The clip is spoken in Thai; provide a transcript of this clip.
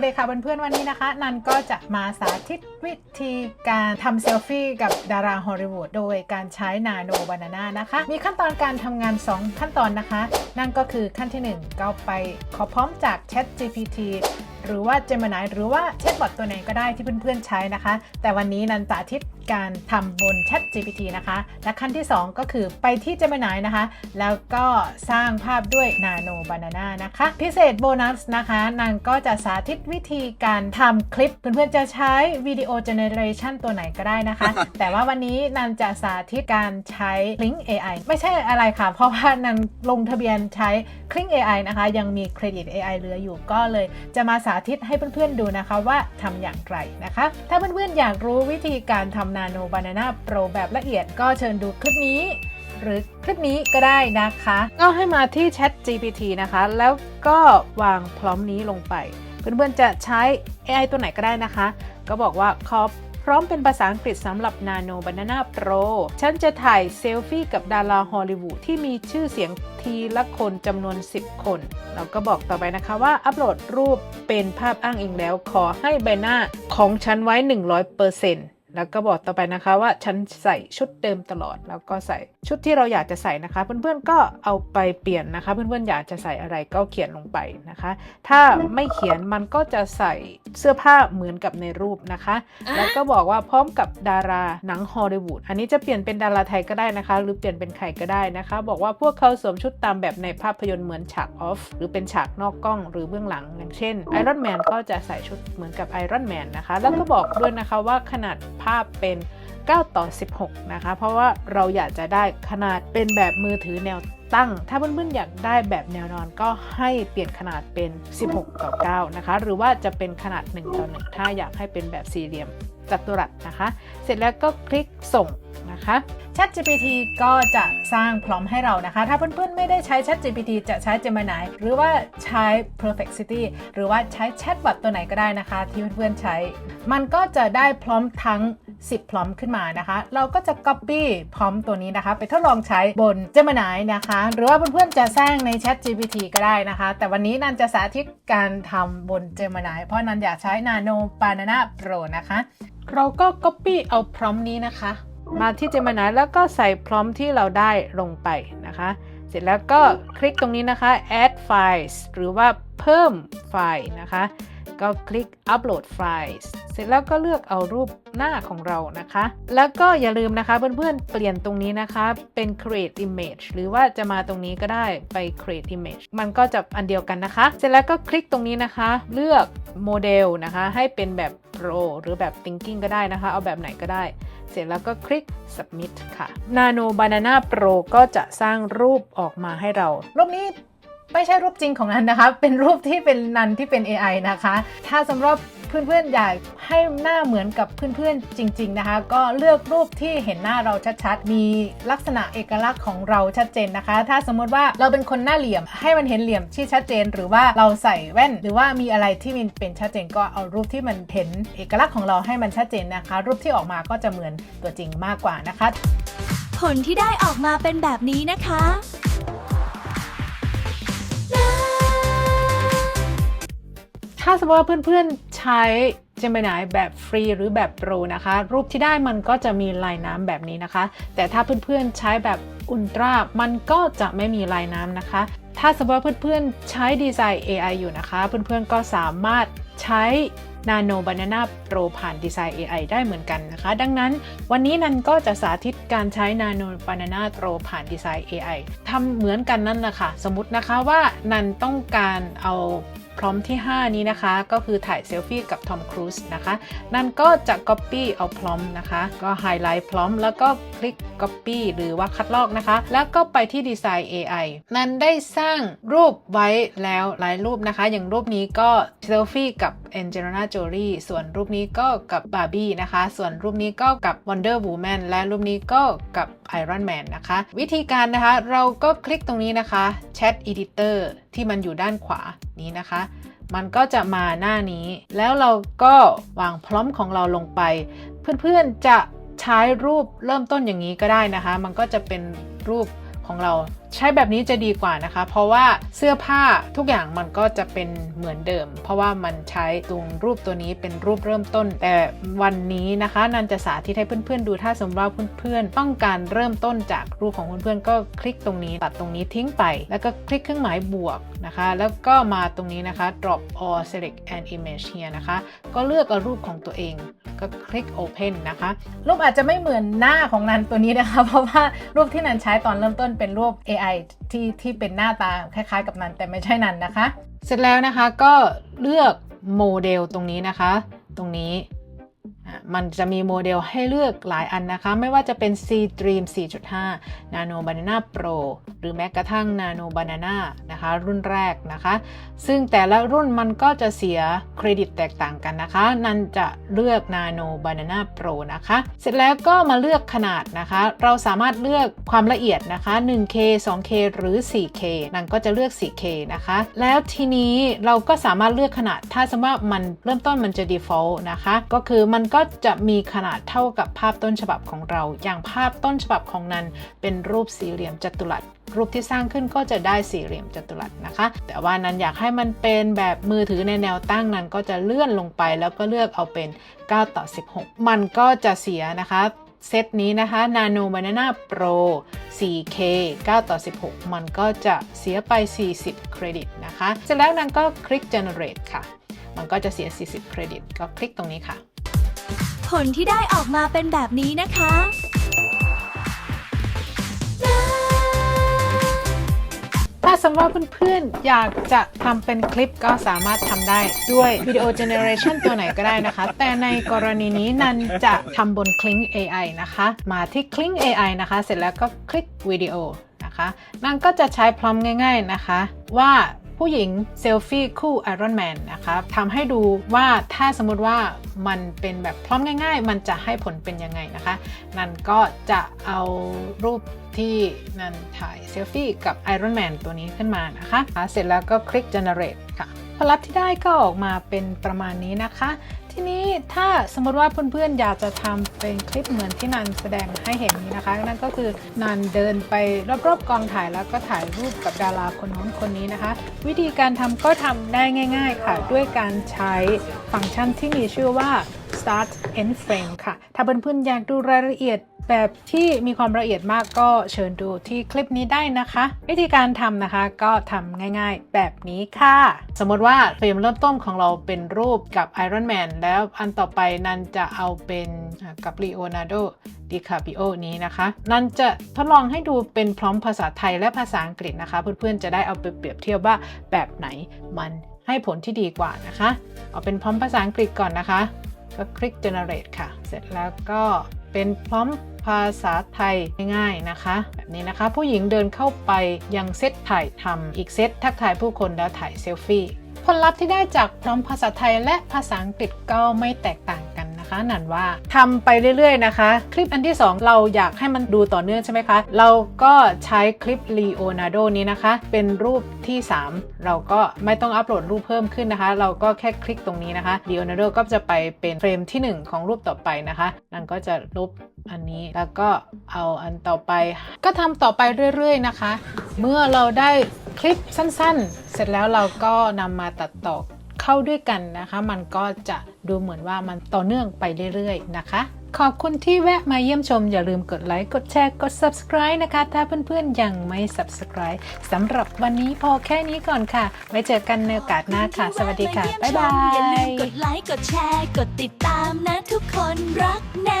วัสดีค่ะเพื่อนๆวันนี้นะคะ นันก็จะมาสาธิตวิธีการทำเซลฟี่กับดาราฮอลลีวูดโดยการใช้นาโนบานาน่านะคะ มีขั้นตอนการทำงาน 2 ขั้นตอนนะคะ นั่นก็คือขั้นที่ 1 ก็ไปขอพร้อมจาก Chat GPT หรือว่า Gemini หรือว่าแชทบอทตัวไหนก็ได้ที่เพื่อนๆใช้นะคะ แต่วันนี้นันสาธิตการทำบน Chat GPT นะคะ และขั้นที่ 2 ก็คือไปที่ Gemini นะคะ แล้วก็สร้างภาพด้วย Nano Banana นะคะ พิเศษโบนัสนะคะนันก็จะสาธิตวิธีการทำคลิป เพื่อนๆจะใช้วิดีโอเจเนเรชันตัวไหนก็ได้นะคะ แต่ว่าวันนี้นันจะสาธิตการใช้ Link AI ไม่ใช่อะไรค่ะ เพราะว่านันลงทะเบียนใช้ Kling AI นะคะ ยังมีเครดิต AI เหลืออยู่ก็เลยจะมาสาธิตให้เพื่อนๆดูนะคะว่าทำอย่างไรนะคะ ถ้าเพื่อนๆอยากรู้วิธีการทำ Nano Banana Pro แบบละเอียดก็เชิญดูคลิปนี้ หรือคลิปนี้ก็ได้นะคะ ก็ให้มาที่ Chat GPT นะคะ แล้วก็วางพร้อมนี้ลงไป เพื่อนๆจะใช้ AI ตัวไหนก็ได้นะคะ ก็บอกว่าขอ ร้อมเป็นภาษาอังกฤษสำหรับ Nano Banana Pro ฉันจะถ่ายเซลฟี่กับดาราฮอลลีวูดที่มีชื่อเสียงทีละคนจำนวน 10 คน เราก็บอกต่อไปนะคะว่าอัปโหลดรูปเป็นภาพอ้างอิงแล้ว ขอให้ใบหน้าของฉันไว้ 100% แล้วก็บอกต่อไปนะคะว่าฉันใส่ชุดเดิมตลอด แล้วก็ใส่ชุดที่เราอยากจะใส่นะคะ เพื่อนๆก็เอาไปเปลี่ยนนะคะ เพื่อนๆอยากจะใส่อะไรก็เขียนลงไปนะคะ ถ้าไม่เขียนมันก็จะใส่เสื้อผ้าเหมือนกับในรูปนะคะ แล้วก็บอกว่าพร้อมกับดาราหนังฮอลลีวูดอันนี้จะเปลี่ยนเป็นดาราไทยก็ได้นะคะ หรือเปลี่ยนเป็นใครก็ได้นะคะ บอกว่าพวกเขาสวมชุดตามแบบในภาพยนตร์เหมือนฉากออฟหรือเป็นฉากนอกกล้องหรือเบื้องหลังอย่างเช่นไอรอนแมนก็จะใส่ชุดเหมือนกับไอรอนแมนนะคะแล้วก็บอกด้วยนะคะว่าขนาดภาพเป็น 9 ต่อ 16 นะคะ เพราะว่าเราอยากจะได้ขนาดเป็นแบบมือถือแนว ตั้ง ถ้าเพื่อนๆอยากได้แบบแนวนอนก็ให้เปลี่ยนขนาดเป็น 16 ต่อ 9 นะคะ หรือว่าจะเป็นขนาด 1 ต่อ 1 ถ้าอยากให้เป็นแบบสี่เหลี่ยมจัตุรัสนะคะ เสร็จแล้วก็คลิกส่งนะคะ Chat GPT ก็จะสร้างพร้อมให้เรานะคะ ถ้าเพื่อนๆไม่ได้ใช้ Chat GPT จะใช้ Gemini หรือว่าใช้ Perplexity หรือว่าใช้ Chatbot ตัวไหนก็ได้นะคะ ที่เพื่อนๆใช้ มันก็จะได้พร้อมทั้ง 10 พร้อมขึ้นมานะคะ เราก็จะ Copy พร้อมตัวนี้นะคะ ไปทดลองใช้บน Gemini นะคะ หรือว่าเพื่อนๆจะสร้างใน Chat GPT ก็ได้นะคะ แต่วันนี้นันจะสาธิตการทำบน Gemini เพราะนันอยากใช้ Nano Banana Pro นะคะ เราก็ Copy เอาพร้อมนี้นะคะ มาที่ Gemini แล้วก็ใส่พร้อมที่เราได้ลงไปนะคะ เสร็จแล้วก็คลิกตรงนี้นะคะ add files หรือว่า เพิ่มไฟล์นะคะ ก็คลิก upload files เสร็จแล้วก็เลือกเอารูปหน้าของเรานะคะ แล้วก็อย่าลืมนะคะเพื่อนๆเปลี่ยนตรงนี้นะคะเป็น create image หรือว่าจะมาตรงนี้ก็ได้ไป create image มันก็จะอันเดียวกันนะคะ เสร็จแล้วก็คลิกตรงนี้นะคะ เลือกโมเดลนะคะ ให้เป็นแบบ pro หรือแบบ thinking ก็ได้นะคะ เอาแบบไหนก็ได้ เสร็จแล้วก็คลิก submit ค่ะ Nano Banana Pro ก็จะสร้างรูปออกมาให้เรา รูปนี้ ไม่ใช่รูปจริงของนันนะคะ เป็นรูปที่เป็นนันที่เป็น AI นะคะ ถ้าสำหรับเพื่อนๆอยากให้หน้าเหมือนกับเพื่อนๆจริง ๆนะคะ ก็เลือกรูปที่เห็นหน้าเราชัดๆ มีลักษณะเอกลักษณ์ของเราชัดเจนนะคะ ถ้าสมมติว่าเราเป็นคนหน้าเหลี่ยม ให้มันเห็นเหลี่ยมที่ชัดเจน หรือว่าเราใส่แว่น หรือว่ามีอะไรที่มันเป็นชัดเจน ก็เอารูปที่มันเห็นเอกลักษณ์ของเราให้มันชัดเจนนะคะ รูปที่ออกมาก็จะเหมือนตัวจริงมากกว่านะคะ ผลที่ได้ออกมาเป็นแบบนี้นะคะ ถ้าสมมติว่าเพื่อนๆใช้ Gemini แบบฟรีหรือแบบโปรนะคะ รูปที่ได้มันก็จะมีลายน้ำแบบนี้นะคะ แต่ถ้าเพื่อนๆใช้แบบอุลตร้ามันก็จะไม่มีลายน้ำนะคะ ถ้าสมมติว่าเพื่อนๆใช้ดีไซน์ AI อยู่นะคะ เพื่อนๆก็สามารถใช้ Nano Banana Pro ผ่านดีไซน์ AI ได้เหมือนกันนะคะ ดังนั้นวันนี้นันก็จะสาธิตการใช้ Nano Banana Pro ผ่านดีไซน์ AI ทำเหมือนกันนั่นนะคะ สมมตินะคะว่านันต้องการเอา พร้อมที่ 5 นี้นะคะ ก็คือถ่ายเซลฟี่กับทอมครูซนะคะ นั่นก็จะ Copy เอาพร้อมนะคะ ก็ไฮไลท์พร้อมแล้วก็คลิก Copy หรือว่าคัดลอกนะคะ แล้วก็ไปที่ดีไซน์ AI นั่นได้สร้างรูปไว้แล้วหลายรูปนะคะ อย่างรูปนี้ก็เซลฟี่กับ a n g e l i n a Jolie ส่วนรูปนี้ก็กับบาร์บี้นะคะ ส่วนรูปนี้ก็กับ Wonder Woman และรูปนี้ก็กับ Iron Man นะคะ วิธีการนะคะเราก็คลิกตรงนี้นะคะ Chat Editor ที่มันอยู่ด้านขวานี้นะคะ มันก็จะมาหน้านี้ แล้วเราก็วางพร้อมของเราลงไป เพื่อนๆจะใช้รูปเริ่มต้นอย่างนี้ก็ได้นะคะ มันก็จะเป็นรูปของเรา ใช้แบบนี้จะดีกว่านะคะ เพราะว่าเสื้อผ้าทุกอย่างมันก็จะเป็นเหมือนเดิม เพราะว่ามันใช้ตรงรูปตัวนี้เป็นรูปเริ่มต้น แต่วันนี้นะคะนันจะสาธิตให้เพื่อนๆดูถ้าสมมติว่าเพื่อนๆต้องการเริ่มต้นจากรูปของเพื่อนๆก็คลิกตรงนี้ ตัดตรงนี้ทิ้งไป แล้วก็คลิกเครื่องหมายบวกนะคะ แล้วก็มาตรงนี้นะคะ drop or select an image here นะคะ ก็เลือกเอารูปของตัวเองก็คลิก Open นะคะ รูปอาจจะไม่เหมือนหน้าของนันตัวนี้นะคะ เพราะว่ารูปที่นันใช้ตอนเริ่มต้นเป็นรูป AI ที่ที่เป็นหน้าตาคล้ายๆ กับนันแต่ไม่ใช่นันนะคะ เสร็จแล้วนะคะก็เลือกโมเดลตรงนี้นะคะ ตรงนี้ มันจะมีโมเดลให้เลือกหลายอันนะคะ ไม่ว่าจะเป็น C Dream 4.5 Nano Banana Pro หรือแม้กระทั่ง Nano Banana นะคะ รุ่นแรกนะคะ ซึ่งแต่ละรุ่นมันก็จะเสียเครดิตแตกต่างกันนะคะ นันจะเลือก Nano Banana Pro นะคะ เสร็จแล้วก็มาเลือกขนาดนะคะ เราสามารถเลือกความละเอียดนะคะ 1K 2K หรือ 4K นันก็จะเลือก 4K นะคะ แล้วทีนี้เราก็สามารถเลือกขนาด ถ้าสมมติว่ามันเริ่มต้นมันจะ default นะคะ ก็คือมันก็็จะมีขนาดเท่ากับภาพต้นฉบับของเรา อย่างภาพต้นฉบับของนันเป็นรูปสี่เหลี่ยมจัตุรัส รูปที่สร้างขึ้นก็จะได้สี่เหลี่ยมจัตุรัสนะคะ แต่ว่านั้นอยากให้มันเป็นแบบมือถือในแนวตั้งนั้นก็จะเลื่อนลงไปแล้วก็เลือกเอาเป็น 9 ต่อ 16 มันก็จะเสียนะคะเซตนี้นะคะ Nano Banana Pro 4K 9 ต่อ 16 มันก็จะเสียไป 40 เครดิตนะคะ เสร็จแล้วนั้นก็คลิก generate ค่ะ มันก็จะเสีย 40 เครดิต ก็คลิกตรงนี้ค่ะ ผลที่ได้ออกมาเป็นแบบนี้นะคะถ้าสมมติว่าเพื่อนๆ อยากจะทำเป็นคลิปก็สามารถทำได้ด้วยวิดีโอเจเนเรชันตัวไหนก็ได้นะคะ แต่ในกรณีนี้นันจะทำบน Kling AI นะคะ มาที่ Kling AI นะคะ เสร็จแล้วก็คลิกวิดีโอนะคะ นันก็จะใช้พร้อมง่าย ๆนะคะ ว่า ผู้หญิงเซลฟี่คู่ไอรอนแมนนะคะทำให้ดูว่าถ้าสมมติว่ามันเป็นแบบพร้อมง่าย ๆ มันจะให้ผลเป็นยังไงนะคะ นันก็จะเอารูปที่นันถ่ายเซลฟี่กับ Iron Man ตัวนี้ขึ้นมานะคะะเสร็จแล้วก็คลิก generate ค่ะ ผลลัพธ์ที่ได้ก็ออกมาเป็นประมาณนี้นะคะ ทีนี้ถ้าสมมติว่าเพื่อนๆอยากจะทำเป็นคลิปเหมือนที่นันแสดงให้เห็นนี้นะคะ นั่นก็คือนันเดินไปรอบๆกองถ่ายแล้วก็ถ่ายรูปกับดาราคนโน้นคนนี้นะคะ วิธีการทำก็ทำได้ง่าย ๆ ค่ะ ด้วยการใช้ฟังก์ชันที่มีชื่อว่า start end frame ค่ะ ถ้าเพื่อนๆอยากดูรายละเอียด แบบที่มีความละเอียดมากก็เชิญดูที่คลิปนี้ได้นะคะ วิธีการทำนะคะก็ทำง่ายๆ แบบนี้ค่ะ สมมติว่าเฟรมเริ่มต้นของเราเป็นรูปกับ Iron Man แล้วอันต่อไปนันจะเอาเป็นกับ Leonardo DiCaprio นี้นะคะ นันจะทดลองให้ดูเป็นพร้อมภาษาไทยและภาษาอังกฤษนะคะ เพื่อนๆจะได้เอาไปเปรียบเทียบว่าแบบไหนมันให้ผลที่ดีกว่านะคะ เอาเป็นพร้อมภาษาอังกฤษก่อนนะคะ ก็คลิก generate ค่ะ เสร็จแล้วก็ เป็นพร้อมภาษาไทยง่ายๆนะคะแบบนี้นะคะ ผู้หญิงเดินเข้าไปยังเซตถ่ายทำอีกเซตทักทายผู้คนแล้วถ่ายเซลฟี่ผลลัพธ์ที่ได้จากพร้อมภาษาไทยและภาษาอังกฤษก็ไม่แตกต่าง นะคะนันว่าทำไปเรื่อยๆนะคะ คลิปอันที่ 2 เราอยากให้มันดูต่อเนื่องใช่ไหมคะ เราก็ใช้คลิป Leonardo นี้นะคะ เป็นรูปที่ 3 เราก็ไม่ต้องอัปโหลดรูปเพิ่มขึ้นนะคะ เราก็แค่คลิกตรงนี้นะคะ Leonardo ก็จะไปเป็นเฟรมทีหนึ่1 ของรูปต่อไปนะคะนั่นก็จะลบอันนี้แล้วก็เอาอันต่อไป ก็ทำต่อไปเรื่อยๆนะคะ เมื่อเราได้คลิปสั้นๆ เสร็จแล้วเราก็นำมาตัดต่อ เข้าด้วยกันนะคะ มันก็จะดูเหมือนว่ามันต่อเนื่องไปเรื่อยๆนะคะ ขอบคุณที่แวะมาเยี่ยมชม อย่าลืมกดไลค์ กดแชร์ กด subscribe นะคะ ถ้าเพื่อนๆยังไม่ subscribe สำหรับวันนี้พอแค่นี้ก่อนค่ะ ไว้เจอกันในโอกาสหน้าค่ะ สวัสดีค่ะ บ๊ายบาอย่าลืมกดไลค์ กดแชร์ กดติดตามนะทุกคนรักนะ